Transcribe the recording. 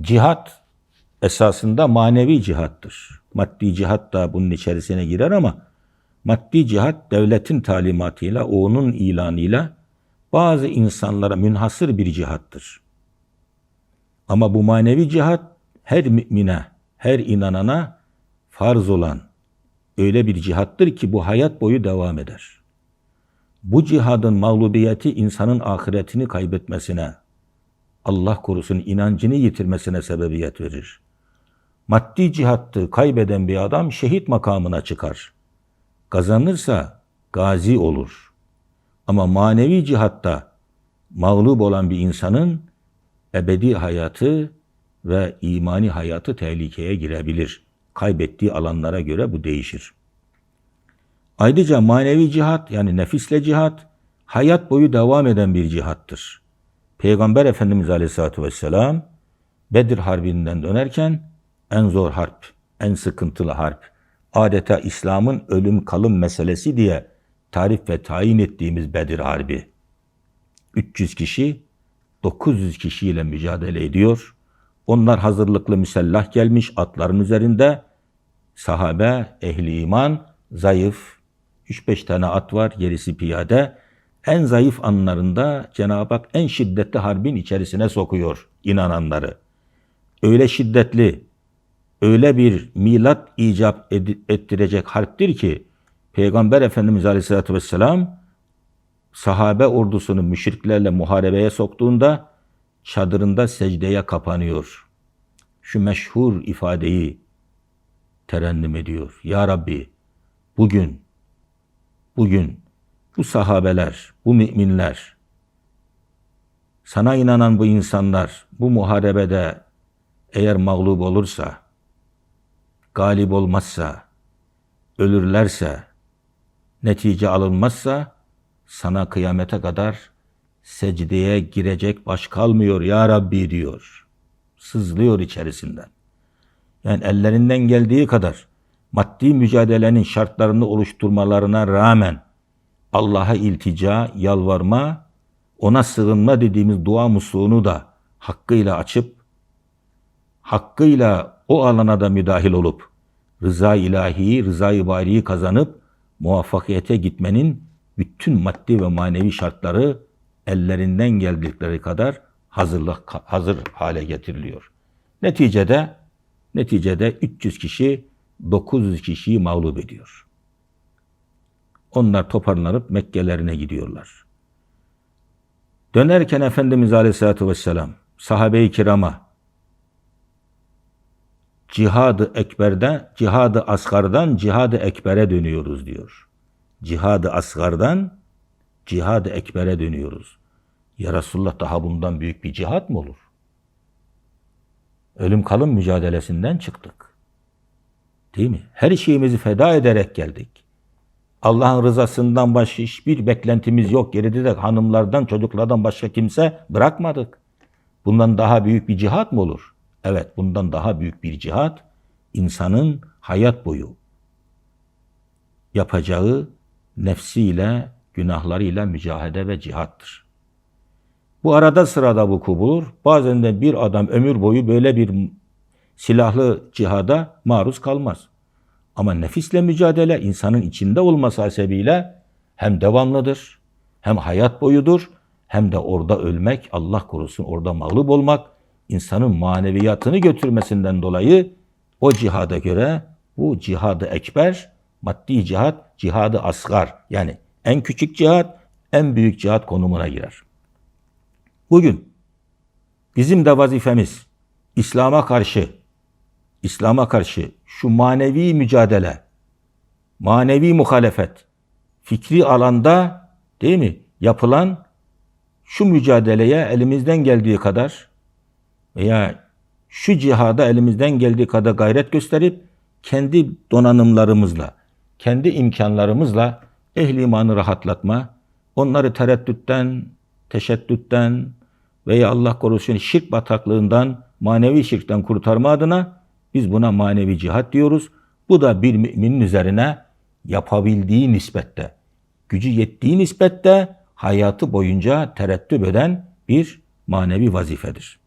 cihat esasında manevi cihattır. Maddi cihat da bunun içerisine girer ama maddi cihat devletin talimatıyla, onun ilanıyla bazı insanlara münhasır bir cihattır. Ama bu manevi cihat her mümine, her inanana farz olan öyle bir cihattır ki bu hayat boyu devam eder. Bu cihadın mağlubiyeti insanın ahiretini kaybetmesine, Allah korusun inancını yitirmesine sebebiyet verir. Maddi cihattı kaybeden bir adam şehit makamına çıkar. Kazanırsa gazi olur. Ama manevi cihatta mağlup olan bir insanın ebedi hayatı ve imani hayatı tehlikeye girebilir. Kaybettiği alanlara göre bu değişir. Ayrıca manevi cihat yani nefisle cihat hayat boyu devam eden bir cihattır. Peygamber Efendimiz Aleyhisselatü Vesselam Bedir Harbi'nden dönerken en zor harp, en sıkıntılı harp, adeta İslam'ın ölüm kalım meselesi diye tarif ve tayin ettiğimiz Bedir Harbi. 300 kişi 900 kişiyle mücadele ediyor. Onlar hazırlıklı müsellah gelmiş atların üzerinde. Sahabe, ehli iman, zayıf. 3-5 tane at var, gerisi piyade. En zayıf anlarında Cenab-ı Hak en şiddetli harbin içerisine sokuyor inananları. Öyle şiddetli, öyle bir milat icap ettirecek harptir ki Peygamber Efendimiz Aleyhisselatü Vesselam sahabe ordusunu müşriklerle muharebeye soktuğunda çadırında secdeye kapanıyor. Şu meşhur ifadeyi terennüm ediyor. Ya Rabbi bugün, bugün bu sahabeler, bu müminler, sana inanan bu insanlar bu muharebede eğer mağlup olursa, galip olmazsa, ölürlerse, netice alınmazsa sana kıyamete kadar secdeye girecek baş kalmıyor ya Rabbi diyor. Sızlıyor içerisinden. Yani ellerinden geldiği kadar maddi mücadelenin şartlarını oluşturmalarına rağmen Allah'a iltica, yalvarma, ona sığınma dediğimiz dua musluğunu da hakkıyla açıp hakkıyla o alana da müdahil olup rıza ilahiyi, rıza-i bariyi kazanıp muvaffakiyete gitmenin bütün maddi ve manevi şartları ellerinden geldikleri kadar hazırlık hazır hale getiriliyor. Neticede neticede 300 kişi 900 kişiyi mağlup ediyor. Onlar toparlanıp Mekke'lerine gidiyorlar. Dönerken Efendimiz Aleyhisselatü Vesselam sahabe-i kirama cihadı ekberden, cihadı asgardan cihadı ekbere dönüyoruz diyor. Cihadı asgardan cihadı ekbere dönüyoruz. Ya Resulullah daha bundan büyük bir cihat mı olur? Ölüm kalım mücadelesinden çıktık. Değil mi? Her şeyimizi feda ederek geldik. Allah'ın rızasından başka hiçbir beklentimiz yok. Geride de hanımlardan, çocuklardan başka kimse bırakmadık. Bundan daha büyük bir cihat mı olur? Evet, bundan daha büyük bir cihat insanın hayat boyu yapacağı nefsiyle, günahlarıyla mücadele ve cihattır. Bu arada sırada vuku bulur. Bazen de bir adam ömür boyu böyle bir silahlı cihada maruz kalmaz. Ama nefisle mücadele insanın içinde olması hasebiyle hem devamlıdır, hem hayat boyudur, hem de orada ölmek, Allah korusun orada mağlup olmak, insanın maneviyatını götürmesinden dolayı o cihada göre bu cihadı ekber, maddi cihat, cihadı asgar yani en küçük cihat, en büyük cihat konumuna girer. Bugün bizim de vazifemiz İslam'a karşı İslam'a karşı şu manevi mücadele, manevi muhalefet, fikri alanda değil mi yapılan şu mücadeleye elimizden geldiği kadar veya şu cihada elimizden geldiği kadar gayret gösterip kendi donanımlarımızla, kendi imkanlarımızla ehli imanı rahatlatma, onları tereddütten, teşeddütten veya Allah korusun şirk bataklığından, manevi şirkten kurtarma adına biz buna manevi cihat diyoruz. Bu da bir müminin üzerine yapabildiği nispette, gücü yettiği nispette hayatı boyunca terettüp eden bir manevi vazifedir.